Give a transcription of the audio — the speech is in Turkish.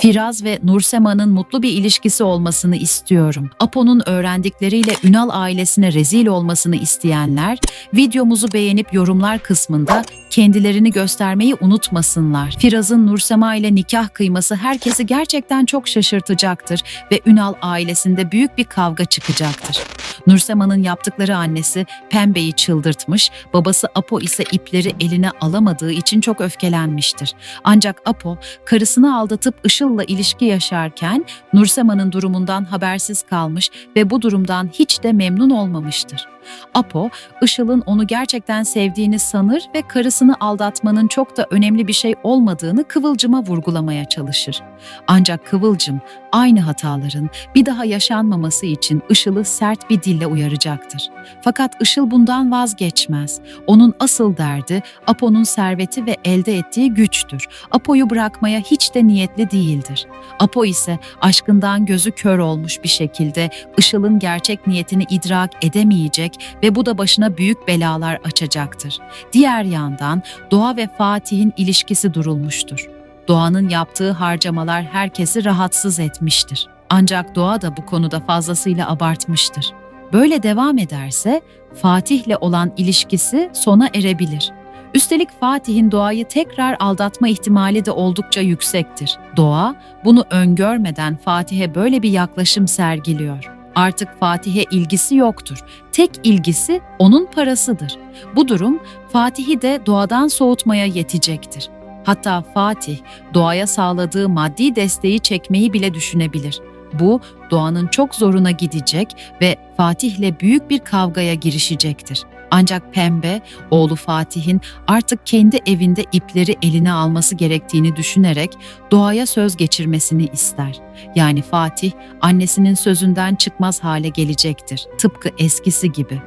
Firaz ve Nursema'nın mutlu bir ilişkisi olmasını istiyorum. Apo'nun öğrendikleriyle Ünal ailesine rezil olmasını isteyenler videomuzu beğenip yorumlar kısmında kendilerini göstermeyi unutmasınlar. Firaz'ın Nursema ile nikah kıyması herkesi gerçekten çok şaşırtacaktır ve Ünal ailesinde büyük bir kavga çıkacaktır. Nursema'nın yaptıkları annesi Pembe'yi çıldırtmış, babası Apo ise ipleri eline alamadığı için çok öfkelenmiştir. Ancak Apo karısını aldatıp Işıl'la ilişki yaşarken Nursema'nın durumundan habersiz kalmış ve bu durumdan hiç de memnun olmamıştır. Apo, Işıl'ın onu gerçekten sevdiğini sanır ve karısını aldatmanın çok da önemli bir şey olmadığını Kıvılcım'a vurgulamaya çalışır. Ancak Kıvılcım aynı hataların bir daha yaşanmaması için Işıl'ı sert bir dille uyaracaktır. Fakat Işıl bundan vazgeçmez. Onun asıl derdi Apo'nun serveti ve elde ettiği güçtür. Apo'yu bırakmaya hiç de niyetli değildir. Apo ise aşkından gözü kör olmuş bir şekilde Işıl'ın gerçek niyetini idrak edemeyecek ve bu da başına büyük belalar açacaktır. Diğer yandan Doğa ve Fatih'in ilişkisi durulmuştur. Doğan'ın yaptığı harcamalar herkesi rahatsız etmiştir. Ancak Doğa da bu konuda fazlasıyla abartmıştır. Böyle devam ederse Fatih'le olan ilişkisi sona erebilir. Üstelik Fatih'in Doğa'yı tekrar aldatma ihtimali de oldukça yüksektir. Doğa bunu öngörmeden Fatih'e böyle bir yaklaşım sergiliyor. Artık Fatih'e ilgisi yoktur. Tek ilgisi onun parasıdır. Bu durum Fatih'i de doğadan soğutmaya yetecektir. Hatta Fatih doğaya sağladığı maddi desteği çekmeyi bile düşünebilir. Bu doğanın çok zoruna gidecek ve Fatih'le büyük bir kavgaya girişecektir. Ancak Pembe, oğlu Fatih'in artık kendi evinde ipleri eline alması gerektiğini düşünerek doğaya söz geçirmesini ister. Yani Fatih annesinin sözünden çıkmaz hale gelecektir. Tıpkı eskisi gibi.